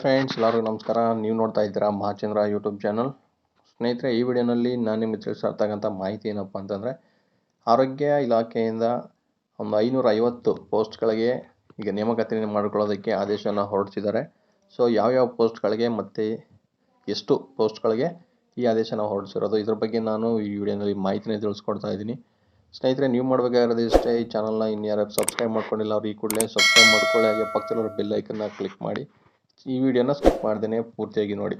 Friends ಎಲ್ಲರಿಗೂ ನಮಸ್ಕಾರ. ನೀವು ನೋಡ್ತಾ ಇದ್ದೀರಾ ಮಹಾಚಂದ್ರ ಯೂಟ್ಯೂಬ್ ಚಾನಲ್ ಸ್ನೇಹಿತರೆ, ಈ ವಿಡಿಯೋನಲ್ಲಿ ನಾನು ನಿಮಗೆ ತಿಳಿಸಿರ್ತಕ್ಕಂಥ ಮಾಹಿತಿ ಏನಪ್ಪ ಅಂತಂದರೆ, ಆರೋಗ್ಯ ಇಲಾಖೆಯಿಂದ ಒಂದು ಐನೂರ ಐವತ್ತು ಪೋಸ್ಟ್ಗಳಿಗೆ ಈಗ ನೇಮಕಾತಿ ಮಾಡಿಕೊಳ್ಳೋದಕ್ಕೆ ಆದೇಶವನ್ನು ಹೊರಡಿಸಿದ್ದಾರೆ. ಸೊ ಯಾವ್ಯಾವ ಪೋಸ್ಟ್ಗಳಿಗೆ ಮತ್ತು ಎಷ್ಟು ಪೋಸ್ಟ್ಗಳಿಗೆ ಈ ಆದೇಶನ ಹೊರಡಿಸಿರೋದು, ಇದ್ರ ಬಗ್ಗೆ ನಾನು ಈ ವಿಡಿಯೋನಲ್ಲಿ ಮಾಹಿತಿನ ತಿಳಿಸ್ಕೊಡ್ತಾ ಇದ್ದೀನಿ. ಸ್ನೇಹಿತರೆ, ನೀವು ಮಾಡಬೇಕಾಗಿರೋದು ಇಷ್ಟೇ, ಈ ಚಾನಲ್ನ ಇನ್ಯಾರು ಸಬ್ಸ್ಕ್ರೈಬ್ ಮಾಡ್ಕೊಂಡಿಲ್ಲ, ಅವ್ರು ಈ ಕೂಡಲೇ ಸಬ್ಸ್ಕ್ರೈಬ್ ಮಾಡ್ಕೊಳ್ಳಿ, ಹಾಗೆ ಪಕ್ಕದಲ್ಲಿರೋ ಬೆಲ್ ಐಕನ್ನ ಕ್ಲಿಕ್ ಮಾಡಿ. ಈ ವಿಡಿಯೋನ ಸ್ಕಿಪ್ ಮಾಡ್ದೇನೆ ಪೂರ್ತಿಯಾಗಿ ನೋಡಿ.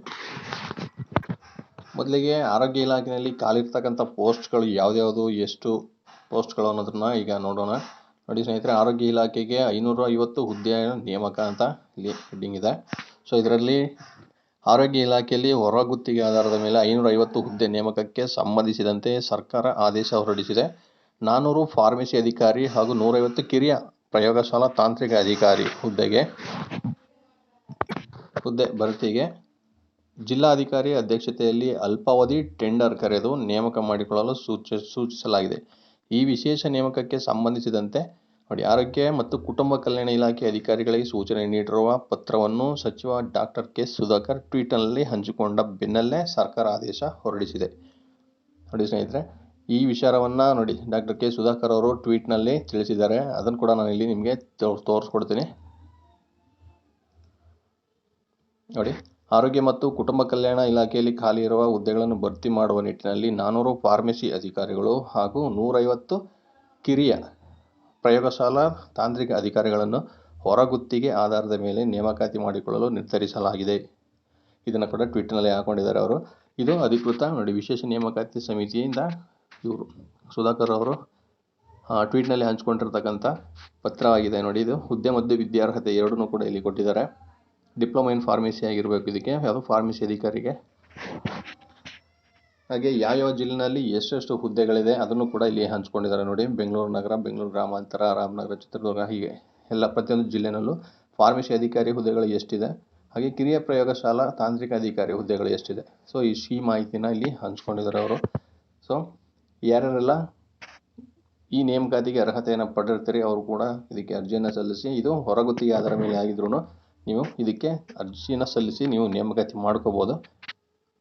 ಮೊದಲಿಗೆ ಆರೋಗ್ಯ ಇಲಾಖೆಯಲ್ಲಿ ಖಾಲಿರ್ತಕ್ಕಂಥ ಪೋಸ್ಟ್ಗಳು ಯಾವ್ದ್ಯಾವುದು, ಎಷ್ಟು ಪೋಸ್ಟ್ಗಳು ಅನ್ನೋದನ್ನ ಈಗ ನೋಡೋಣ. ನೋಡಿ ಸ್ನೇಹಿತರೆ, ಆರೋಗ್ಯ ಇಲಾಖೆಗೆ ಐನೂರ ಐವತ್ತು ಹುದ್ದೆಯ ನೇಮಕ ಅಂತ ಇಲ್ಲಿ ಹೆಡ್ಡಿಂಗ್ ಇದೆ. ಸೊ, ಇದರಲ್ಲಿ ಆರೋಗ್ಯ ಇಲಾಖೆಯಲ್ಲಿ ಹೊರಗುತ್ತಿಗೆ ಆಧಾರದ ಮೇಲೆ ಐನೂರ ಐವತ್ತು ಹುದ್ದೆ ನೇಮಕಕ್ಕೆ ಸಂಬಂಧಿಸಿದಂತೆ ಸರ್ಕಾರ ಆದೇಶ ಹೊರಡಿಸಿದೆ. ನಾನ್ನೂರು ಫಾರ್ಮಸಿ ಅಧಿಕಾರಿ ಹಾಗೂ ನೂರೈವತ್ತು ಕಿರಿಯ ಪ್ರಯೋಗಶಾಲಾ ತಾಂತ್ರಿಕ ಅಧಿಕಾರಿ ಹುದ್ದೆಗೆ ಹುದ್ದೆ ಭರ್ತಿಗೆ ಜಿಲ್ಲಾಧಿಕಾರಿ ಅಧ್ಯಕ್ಷತೆಯಲ್ಲಿ ಅಲ್ಪಾವಧಿ ಟೆಂಡರ್ ಕರೆದು ನೇಮಕ ಮಾಡಿಕೊಳ್ಳಲು ಸೂಚ, ಸೂಚಿಸಲಾಗಿದೆ. ಈ ವಿಶೇಷ ನೇಮಕಕ್ಕೆ ಸಂಬಂಧಿಸಿದಂತೆ ನೋಡಿ, ಆರೋಗ್ಯ ಮತ್ತು ಕುಟುಂಬ ಕಲ್ಯಾಣ ಇಲಾಖೆ ಅಧಿಕಾರಿಗಳಿಗೆ ಸೂಚನೆ ನೀಡಿರುವ ಪತ್ರವನ್ನು ಸಚಿವ ಡಾಕ್ಟರ್ ಕೆ. ಸುಧಾಕರ್ ಟ್ವೀಟ್ನಲ್ಲಿ ಹಂಚಿಕೊಂಡ ಬೆನ್ನಲ್ಲೇ ಸರ್ಕಾರ ಆದೇಶ ಹೊರಡಿಸಿದೆ. ನೋಡಿ ಸ್ನೇಹಿತರೆ, ಈ ವಿಚಾರವನ್ನು ನೋಡಿ ಡಾಕ್ಟರ್ ಕೆ. ಸುಧಾಕರ್ ಅವರು ಟ್ವೀಟ್ನಲ್ಲಿ ತಿಳಿಸಿದ್ದಾರೆ. ಅದನ್ನು ಕೂಡ ನಾನು ಇಲ್ಲಿ ನಿಮಗೆ ತೋರಿಸ್ಕೊಡ್ತೀನಿ. ನೋಡಿ, ಆರೋಗ್ಯ ಮತ್ತು ಕುಟುಂಬ ಕಲ್ಯಾಣ ಇಲಾಖೆಯಲ್ಲಿ ಖಾಲಿ ಇರುವ ಹುದ್ದೆಗಳನ್ನು ಭರ್ತಿ ಮಾಡುವ ನಿಟ್ಟಿನಲ್ಲಿ ನಾನ್ನೂರು ಫಾರ್ಮಸಿ ಅಧಿಕಾರಿಗಳು ಹಾಗೂ ನೂರೈವತ್ತು ಕಿರಿಯ ಪ್ರಯೋಗಶಾಲಾ ತಾಂತ್ರಿಕ ಅಧಿಕಾರಿಗಳನ್ನು ಹೊರಗುತ್ತಿಗೆ ಆಧಾರದ ಮೇಲೆ ನೇಮಕಾತಿ ಮಾಡಿಕೊಳ್ಳಲು ನಿರ್ಧರಿಸಲಾಗಿದೆ. ಇದನ್ನು ಕೂಡ ಟ್ವಿಟ್ನಲ್ಲಿ ಹಾಕೊಂಡಿದ್ದಾರೆ ಅವರು. ಇದು ಅಧಿಕೃತ ನೋಡಿ, ವಿಶೇಷ ನೇಮಕಾತಿ ಸಮಿತಿಯಿಂದ ಇವರು ಸುಧಾಕರ್ ಅವರು ಟ್ವೀಟ್ನಲ್ಲಿ ಹಂಚ್ಕೊಂಡಿರ್ತಕ್ಕಂಥ ಪತ್ರವಾಗಿದೆ ನೋಡಿ ಇದು. ಹುದ್ದೆ ಮತ್ತು ವಿದ್ಯಾರ್ಹತೆ ಎರಡನ್ನೂ ಕೂಡ ಇಲ್ಲಿ ಕೊಟ್ಟಿದ್ದಾರೆ. ಡಿಪ್ಲೊಮಾ ಇನ್ ಫಾರ್ಮಸಿ ಆಗಿರಬೇಕು ಇದಕ್ಕೆ, ಯಾವುದು ಫಾರ್ಮಸಿ ಅಧಿಕಾರಿಗೆ. ಹಾಗೆ ಯಾವ್ಯಾವ ಜಿಲ್ಲೆನಲ್ಲಿ ಎಷ್ಟೆಷ್ಟು ಹುದ್ದೆಗಳಿದೆ, ಅದನ್ನು ಕೂಡ ಇಲ್ಲಿ ಹಂಚ್ಕೊಂಡಿದ್ದಾರೆ ನೋಡಿ. ಬೆಂಗಳೂರು ನಗರ, ಬೆಂಗಳೂರು ಗ್ರಾಮಾಂತರ, ರಾಮನಗರ, ಚಿತ್ರದುರ್ಗ, ಹೀಗೆ ಎಲ್ಲ ಪ್ರತಿಯೊಂದು ಜಿಲ್ಲೆನಲ್ಲೂ ಫಾರ್ಮಸಿ ಅಧಿಕಾರಿ ಹುದ್ದೆಗಳು ಎಷ್ಟಿದೆ. ಹಾಗೆ ಕಿರಿಯ ಪ್ರಯೋಗಶಾಲಾ ತಾಂತ್ರಿಕ ಅಧಿಕಾರಿ ಹುದ್ದೆಗಳು ಎಷ್ಟಿದೆ. ಸೊ ಈ ಈ ಮಾಹಿತಿನ ಇಲ್ಲಿ ಹಂಚ್ಕೊಂಡಿದ್ದಾರೆ ಅವರು. ಸೊ ಯಾರ್ಯಾರೆಲ್ಲ ಈ ನೇಮಕಾತಿಗೆ ಅರ್ಹತೆಯನ್ನು ಪಡೆದಿರ್ತೀರಿ, ಅವರು ಕೂಡ ಇದಕ್ಕೆ ಅರ್ಜಿಯನ್ನು ಸಲ್ಲಿಸಿ, ಇದು ಹೊರಗುತ್ತಿಗೆ ಆಧಾರ ಮೇಲೆ ಆಗಿದ್ರೂ ನೀವು ಇದಕ್ಕೆ ಅರ್ಜಿನ ಸಲ್ಲಿಸಿ ನೀವು ನೇಮಕಾತಿ ಮಾಡ್ಕೋಬೋದು.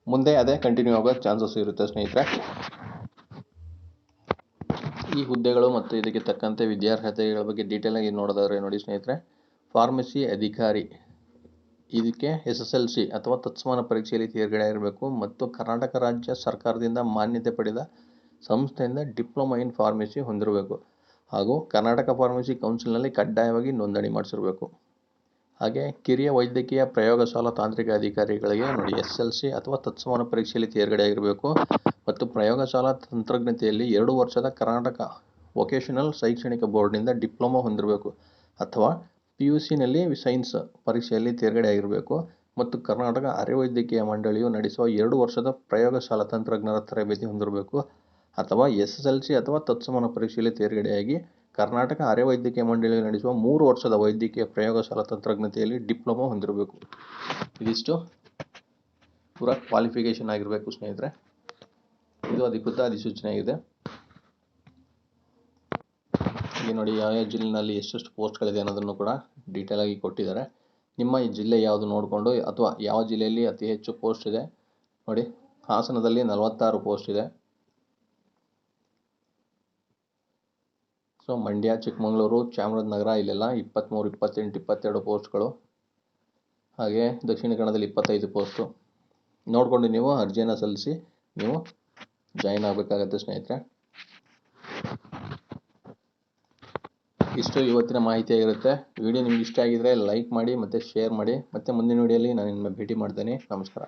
ಮುಂದೆ ಅದೇ ಕಂಟಿನ್ಯೂ ಆಗೋ ಚಾನ್ಸಸ್ ಇರುತ್ತೆ ಸ್ನೇಹಿತರೆ. ಈ ಹುದ್ದೆಗಳು ಮತ್ತು ಇದಕ್ಕೆ ತಕ್ಕಂತೆ ವಿದ್ಯಾರ್ಹತೆಗಳ ಬಗ್ಗೆ ಡೀಟೇಲಾಗಿ ನೋಡೋದಾದ್ರೆ ನೋಡಿ ಸ್ನೇಹಿತರೆ. ಫಾರ್ಮಸಿ ಅಧಿಕಾರಿ ಇದಕ್ಕೆ ಎಸ್ ಎಸ್ ಎಲ್ ಸಿ ಅಥವಾ ತತ್ಸಮಾನ ಪರೀಕ್ಷೆಯಲ್ಲಿ ತೇರ್ಗಡೆ ಇರಬೇಕು ಮತ್ತು ಕರ್ನಾಟಕ ರಾಜ್ಯ ಸರ್ಕಾರದಿಂದ ಮಾನ್ಯತೆ ಪಡೆದ ಸಂಸ್ಥೆಯಿಂದ ಡಿಪ್ಲೊಮಾ ಇನ್ ಫಾರ್ಮಸಿ ಹೊಂದಿರಬೇಕು ಹಾಗೂ ಕರ್ನಾಟಕ ಫಾರ್ಮಸಿ ಕೌನ್ಸಿಲ್ನಲ್ಲಿ ಕಡ್ಡಾಯವಾಗಿ ನೋಂದಣಿ ಮಾಡಿಸಿರಬೇಕು. ಹಾಗೆ ಕಿರಿಯ ವೈದ್ಯಕೀಯ ಪ್ರಯೋಗಶಾಲಾ ತಾಂತ್ರಿಕ ಅಧಿಕಾರಿಗಳಿಗೆ ನೋಡಿ, ಎಸ್ ಎಲ್ ಸಿ ಅಥವಾ ತತ್ಸಮಾನ ಪರೀಕ್ಷೆಯಲ್ಲಿ ತೇರ್ಗಡೆ ಆಗಿರಬೇಕು ಮತ್ತು ಪ್ರಯೋಗಶಾಲಾ ತಂತ್ರಜ್ಞತೆಯಲ್ಲಿ ಎರಡು ವರ್ಷದ ಕರ್ನಾಟಕ ವೊಕೇಶನಲ್ ಶೈಕ್ಷಣಿಕ ಬೋರ್ಡ್ನಿಂದ ಡಿಪ್ಲೊಮಾ ಹೊಂದಿರಬೇಕು. ಅಥವಾ ಪಿ ಯು ಸಿನಲ್ಲಿ ಸೈನ್ಸ್ ಪರೀಕ್ಷೆಯಲ್ಲಿ ತೇರ್ಗಡೆ ಆಗಿರಬೇಕು ಮತ್ತು ಕರ್ನಾಟಕ ಅರೆವೈದ್ಯಕೀಯ ಮಂಡಳಿಯು ನಡೆಸುವ ಎರಡು ವರ್ಷದ ಪ್ರಯೋಗಶಾಲಾ ತಂತ್ರಜ್ಞರ ತರಬೇತಿ ಹೊಂದಿರಬೇಕು. ಅಥವಾ ಎಸ್ ಎಸ್ ಎಲ್ ಸಿ ಅಥವಾ ತತ್ಸಮಾನ ಪರೀಕ್ಷೆಯಲ್ಲಿ ತೇರ್ಗಡೆಯಾಗಿ ಕರ್ನಾಟಕ ಅರೆವೈದ್ಯಕೀಯ ಮಂಡಳಿಯು ನಡೆಸುವ ಮೂರು ವರ್ಷದ ವೈದ್ಯಕೀಯ ಪ್ರಯೋಗಶಾಲಾ ತಂತ್ರಜ್ಞತೆಯಲ್ಲಿ ಡಿಪ್ಲೊಮಾ ಹೊಂದಿರಬೇಕು. ಇದಿಷ್ಟು. ಪೂರ ಕ್ವಾಲಿಫಿಕೇಷನ್ ಆಗಿರಬೇಕು ಸ್ನೇಹಿತರೆ. ಇದು ಅಧಿಕೃತ ಅಧಿಸೂಚನೆ ಆಗಿದೆ. ಇಲ್ಲಿ ನೋಡಿ, ಯಾವ ಯಾವ ಜಿಲ್ಲೆನಲ್ಲಿ ಎಷ್ಟೆಷ್ಟು ಪೋಸ್ಟ್ಗಳಿದೆ ಅನ್ನೋದನ್ನು ಕೂಡ ಡೀಟೇಲ್ ಆಗಿ ಕೊಟ್ಟಿದ್ದಾರೆ. ನಿಮ್ಮ ಈ ಜಿಲ್ಲೆ ಯಾವುದು ನೋಡಿಕೊಂಡು, ಅಥವಾ ಯಾವ ಜಿಲ್ಲೆಯಲ್ಲಿ ಅತಿ ಹೆಚ್ಚು ಪೋಸ್ಟ್ ಇದೆ? ನೋಡಿ, ಹಾಸನದಲ್ಲಿ ನಲವತ್ತಾರು ಪೋಸ್ಟ್ ಇದೆ. ಸೊ ಮಂಡ್ಯ ಚಿಕ್ಕಮಗಳೂರು ಚಾಮರಾಜನಗರ ಇಲ್ಲೆಲ್ಲ ಇಪ್ಪತ್ತ್ಮೂರು ಇಪ್ಪತ್ತೆಂಟು, ಇಪ್ಪತ್ತೆರಡು ಪೋಸ್ಟ್ಗಳು ಹಾಗೆ ದಕ್ಷಿಣ ಕನ್ನಡದಲ್ಲಿ ಇಪ್ಪತ್ತೈದು ಪೋಸ್ಟು ನೋಡಿಕೊಂಡು ನೀವು ಅರ್ಜಿಯನ್ನು ಸಲ್ಲಿಸಿ ನೀವು ಜಾಯಿನ್ ಆಗಬೇಕಾಗತ್ತೆ ಸ್ನೇಹಿತರೆ. ಇಷ್ಟು ಇವತ್ತಿನ ಮಾಹಿತಿ ಆಗಿರುತ್ತೆ. ವಿಡಿಯೋ ನಿಮ್ಗೆ ಇಷ್ಟ ಆಗಿದ್ರೆ ಲೈಕ್ ಮಾಡಿ ಮತ್ತು ಶೇರ್ ಮಾಡಿ. ಮತ್ತು ಮುಂದಿನ ವಿಡಿಯೋಲಿ ನಾನು ನಿಮ್ಮ ಭೇಟಿ ಮಾಡ್ತೇನೆ. ನಮಸ್ಕಾರ.